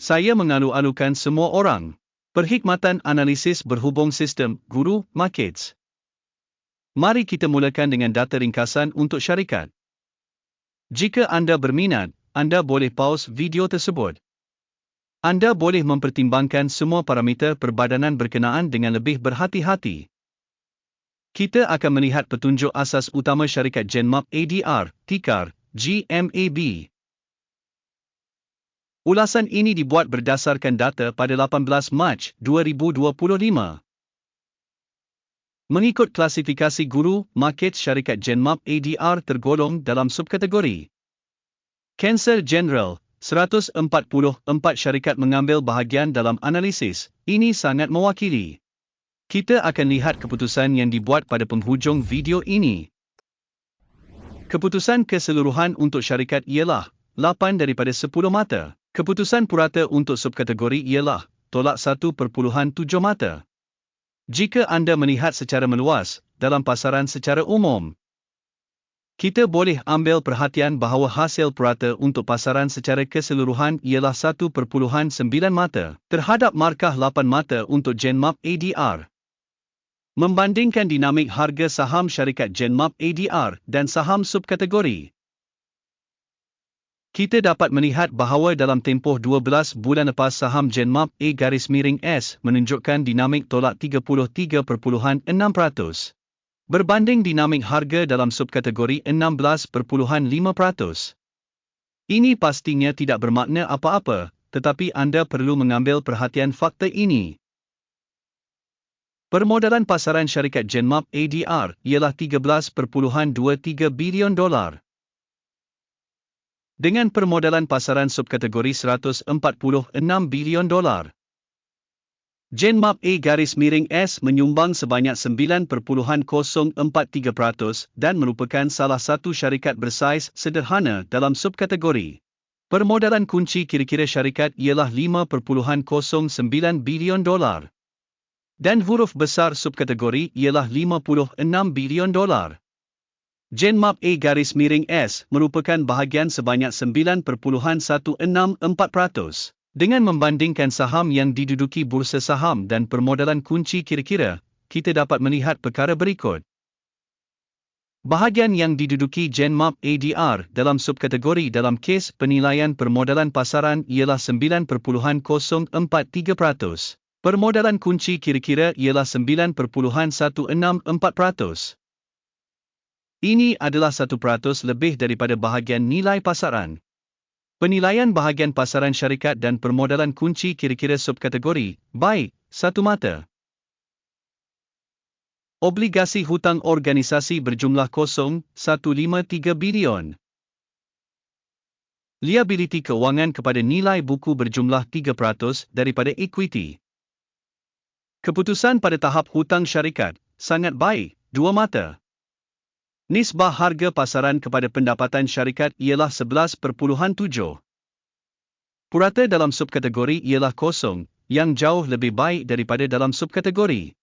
saya mengalu-alukan semua orang. Perkhidmatan analisis berhubung sistem Guru Markets. Mari kita mulakan dengan data ringkasan untuk syarikat. Jika anda berminat, anda boleh pause video tersebut. Anda boleh mempertimbangkan semua parameter perbadanan berkenaan dengan lebih berhati-hati. Kita akan melihat petunjuk asas utama syarikat Genmap ADR, TIKAR, GMAB. Ulasan ini dibuat berdasarkan data pada 18 Mac 2025. Mengikut klasifikasi guru, market syarikat Genmap ADR tergolong dalam subkategori. Cancer General, 144 syarikat mengambil bahagian dalam analisis, ini sangat mewakili. Kita akan lihat keputusan yang dibuat pada penghujung video ini. Keputusan keseluruhan untuk syarikat ialah 8 daripada 10 mata. Keputusan purata untuk subkategori ialah tolak 1.7 mata. Jika anda melihat secara meluas dalam pasaran secara umum, kita boleh ambil perhatian bahawa hasil purata untuk pasaran secara keseluruhan ialah 1.9 mata terhadap markah 8 mata untuk Genmap ADR. Membandingkan dinamik harga saham syarikat Genmap ADR dan saham subkategori, kita dapat melihat bahawa dalam tempoh 12 bulan lepas saham Genmap A garis miring S menunjukkan dinamik tolak 33.6%. Berbanding dinamik harga dalam subkategori 16.5%. Ini pastinya tidak bermakna apa-apa, tetapi anda perlu mengambil perhatian fakta ini. Permodalan pasaran syarikat Genmap ADR ialah 13.23 bilion dolar dengan permodalan pasaran subkategori 146 bilion dolar. Genmap A garis miring S menyumbang sebanyak 9.043% dan merupakan salah satu syarikat bersaiz sederhana dalam subkategori. Permodalan kunci kira-kira syarikat ialah 5.09 bilion dolar. Dan huruf besar subkategori ialah 56 bilion dolar. Genmap A garis miring S merupakan bahagian sebanyak 9.164%. Dengan membandingkan saham yang diduduki bursa saham dan permodalan kunci kira-kira, kita dapat melihat perkara berikut. Bahagian yang diduduki Genmap ADR dalam subkategori dalam kes penilaian permodalan pasaran ialah 9.043%. Permodalan kunci kira-kira ialah 9.164%. Ini adalah satu peratus lebih daripada bahagian nilai pasaran. Penilaian bahagian pasaran syarikat dan permodalan kunci kira-kira subkategori, baik, satu mata. Obligasi hutang organisasi berjumlah kosong, 153 bilion. Liability kewangan kepada nilai buku berjumlah 3% daripada equity. Keputusan pada tahap hutang syarikat, sangat baik, dua mata. Nisbah harga pasaran kepada pendapatan syarikat ialah 11.7. Purata dalam subkategori ialah kosong, yang jauh lebih baik daripada dalam subkategori.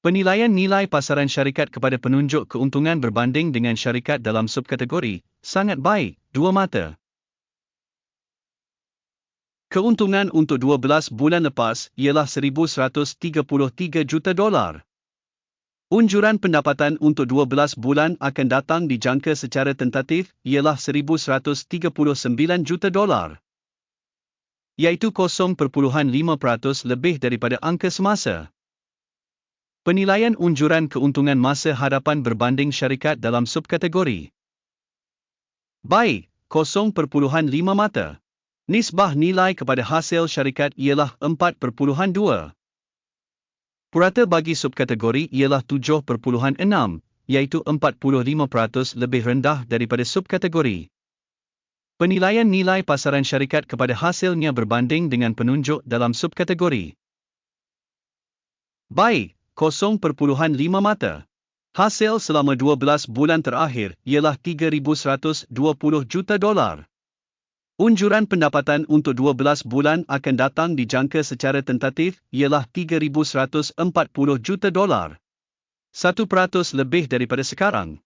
Penilaian nilai pasaran syarikat kepada penunjuk keuntungan berbanding dengan syarikat dalam subkategori, sangat baik, dua mata. Keuntungan untuk 12 bulan lepas ialah 1,133 juta dolar. Unjuran pendapatan untuk 12 bulan akan datang dijangka secara tentatif ialah 1,139 juta dolar. Iaitu 0.5% lebih daripada angka semasa. Penilaian unjuran keuntungan masa hadapan berbanding syarikat dalam subkategori. Baik, 0.5 mata. Nisbah nilai kepada hasil syarikat ialah 4.2. Purata bagi subkategori ialah 7.6, iaitu 45% lebih rendah daripada subkategori. Penilaian nilai pasaran syarikat kepada hasilnya berbanding dengan penunjuk dalam subkategori. Baik, 0.5 mata. Hasil selama 12 bulan terakhir ialah 3,120 juta dolar. Unjuran pendapatan untuk 12 bulan akan datang dijangka secara tentatif ialah 3,140 juta dolar. Satu peratus lebih daripada sekarang.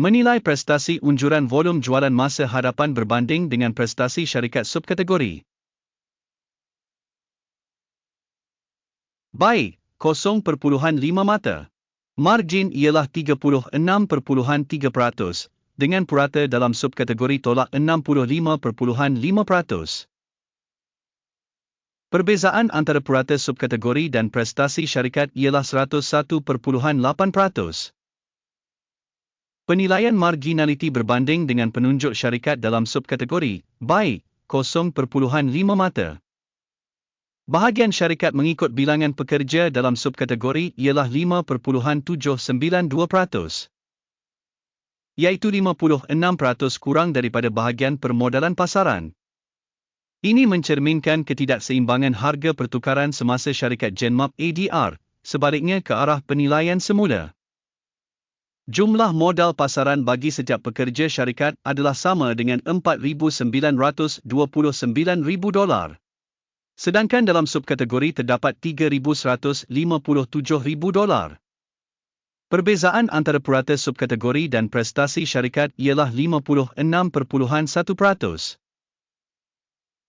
Menilai prestasi unjuran volum jualan masa hadapan berbanding dengan prestasi syarikat subkategori. Baik, 0.5 mata. Margin ialah 36.3% dengan purata dalam subkategori tolak 65.5%. Perbezaan antara purata subkategori dan prestasi syarikat ialah 101.8%. Penilaian marginaliti berbanding dengan penunjuk syarikat dalam subkategori, baik, 0.5 mata. Bahagian syarikat mengikut bilangan pekerja dalam subkategori ialah 5.792%. Iaitu 56% kurang daripada bahagian permodalan pasaran. Ini mencerminkan ketidakseimbangan harga pertukaran semasa syarikat Genmap ADR, sebaliknya ke arah penilaian semula. Jumlah modal pasaran bagi setiap pekerja syarikat adalah sama dengan 4,929,000 dolar. Sedangkan dalam subkategori terdapat 3,157,000 dolar. Perbezaan antara purata subkategori dan prestasi syarikat ialah 56.1%.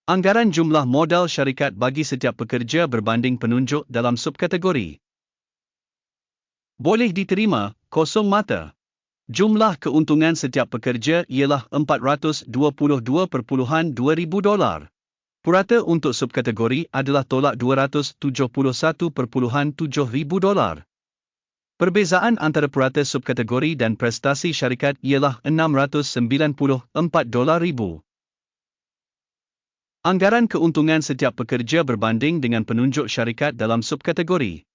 Anggaran jumlah modal syarikat bagi setiap pekerja berbanding penunjuk dalam subkategori. Boleh diterima, kosong mata. Jumlah keuntungan setiap pekerja ialah 422.2,000 dolar. Purata untuk subkategori adalah tolak 271.7,000 dolar. Perbezaan antara purata subkategori dan prestasi syarikat ialah 694 dolar ribu. Anggaran keuntungan setiap pekerja berbanding dengan penunjuk syarikat dalam subkategori.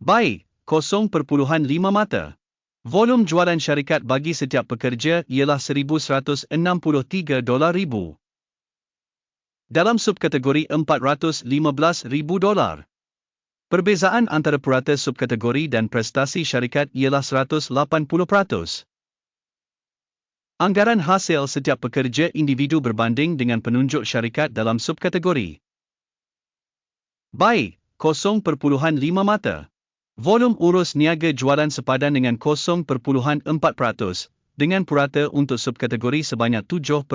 Baik, 0.5 mata. Volum jualan syarikat bagi setiap pekerja ialah 1,163 dolar ribu. Dalam subkategori 415,000 dolar. Perbezaan antara purata subkategori dan prestasi syarikat ialah 180%. Anggaran hasil setiap pekerja individu berbanding dengan penunjuk syarikat dalam subkategori. Baik, 0.5 mata. Volum urus niaga jualan sepadan dengan 0.4%, dengan purata untuk subkategori sebanyak 7.3%.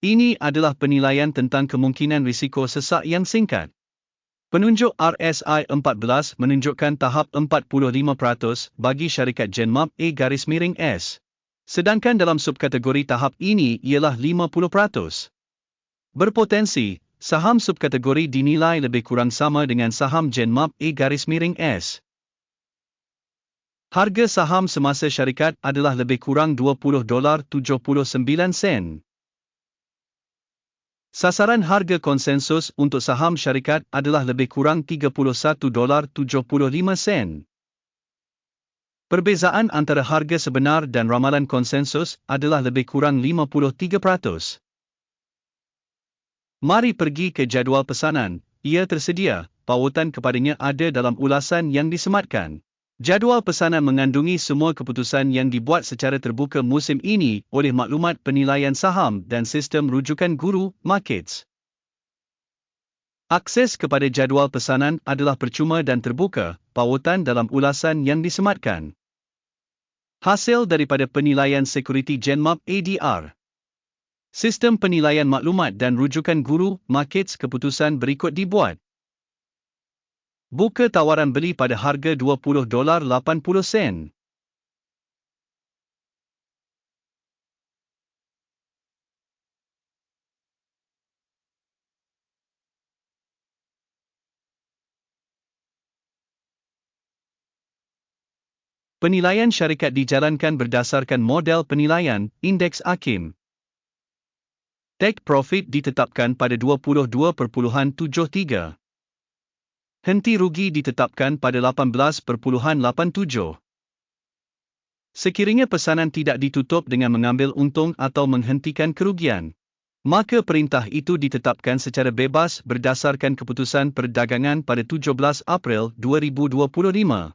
Ini adalah penilaian tentang kemungkinan risiko sesak yang singkat. Penunjuk RSI 14 menunjukkan tahap 45% bagi syarikat Genmap A garis miring S. Sedangkan dalam subkategori tahap ini ialah 50%. Berpotensi, Saham subkategori dinilai lebih kurang sama dengan saham Genmap A garis miring S. Harga saham semasa syarikat adalah lebih kurang 20 dolar 79 sen. Sasaran harga konsensus untuk saham syarikat adalah lebih kurang 31 dolar 75 sen. Perbezaan antara harga sebenar dan ramalan konsensus adalah lebih kurang 53%. Mari pergi ke jadual pesanan. Ia tersedia, pautan kepadanya ada dalam ulasan yang disematkan. Jadual pesanan mengandungi semua keputusan yang dibuat secara terbuka musim ini oleh maklumat penilaian saham dan sistem rujukan guru, markets. Akses kepada jadual pesanan adalah percuma dan terbuka, pautan dalam ulasan yang disematkan. Hasil daripada penilaian sekuriti Genmap ADR Sistem penilaian maklumat dan rujukan guru, markets keputusan berikut dibuat. Buka tawaran beli pada harga 20 dolar 80 sen. Penilaian syarikat dijalankan berdasarkan model penilaian Indeks Akim. Take profit ditetapkan pada 22.73. Henti rugi ditetapkan pada 18.87. Sekiranya pesanan tidak ditutup dengan mengambil untung atau menghentikan kerugian, maka perintah itu ditetapkan secara bebas berdasarkan keputusan perdagangan pada 17 April 2025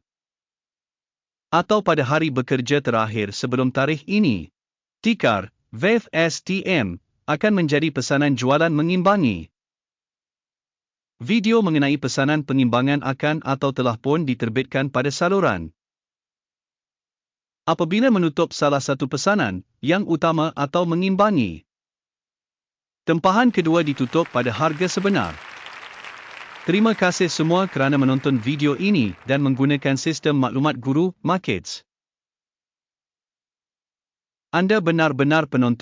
atau pada hari bekerja terakhir sebelum tarikh ini. Tikar, VFSTM, akan menjadi pesanan jualan mengimbangi. Video mengenai pesanan pengimbangan akan atau telah pun diterbitkan pada saluran apabila menutup salah satu pesanan yang utama atau mengimbangi. Tempahan kedua ditutup pada harga sebenar. Terima kasih semua kerana menonton video ini dan menggunakan sistem maklumat guru Markets. Anda benar-benar penonton